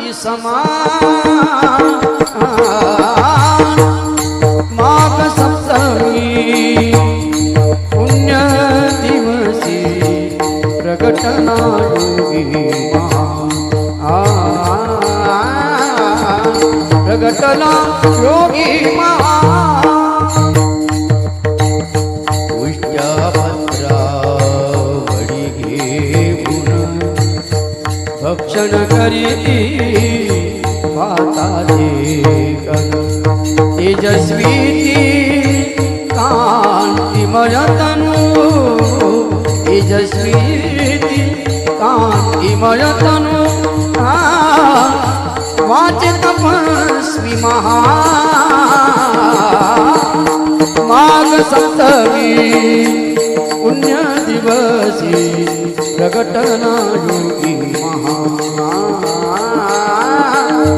शांती समान। माघ सप्तमी पुण्य दिवसी प्रकटना योगी महा प्रगटना योगी महा भक्षण करीती पाताचे कण तेजस्वी ती कांतिमय तनु तेजस्वी ती कांतिमय तनु आ, वाचे तपस्वी महा। माघ सप्तमी पुण्य